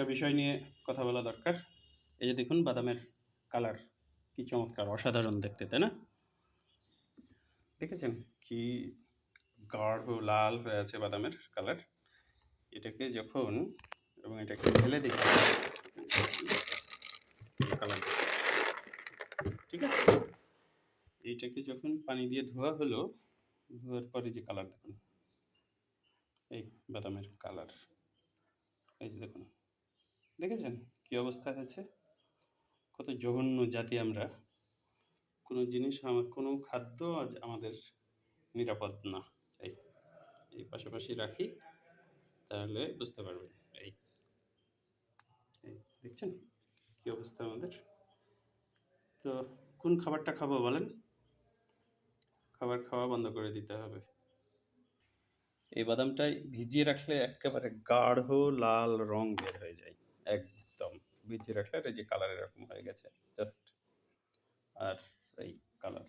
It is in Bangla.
একটা বিষয় নিয়ে কথা বলা দরকার। এই যে দেখুন, বাদামের কালার কি চমৎকার, অসাধারণ দেখতে, তাই না? দেখেছেন কি গাঢ় লাল হয়ে আছে বাদামের কালার? এটাকে যখন, এবং এটাকে ঢেলে দেখি কালার। ঠিক আছে? এইটাকে যখন পানি দিয়ে ধোয়া হলো, ধোয়ার পরে যে কালার দেখুন, এই বাদামের কালার। এই যে দেখুন দেখেছেন কি অবস্থা হয়েছে? কত জঘন্য জাতি আমরা। কোনো জিনিস আমার, কোনো খাদ্য আজ আমাদের নিরাপদ না। এই এই পাশাপাশি রাখি, তাহলে বুঝতে পারবেন। এই এই, দেখছেন কি অবস্থা আমাদের? তো কোন খাবারটা খাব বলেন? খাবার খাওয়া বন্ধ করে দিতে হবে। এই বাদামটাই ভিজিয়ে রাখলে একেবারে গাঢ় লাল রং বের হয়ে যায়। রাখলে এটা যে কালার এরকম হয়ে গেছে জাস্ট আর এই কালার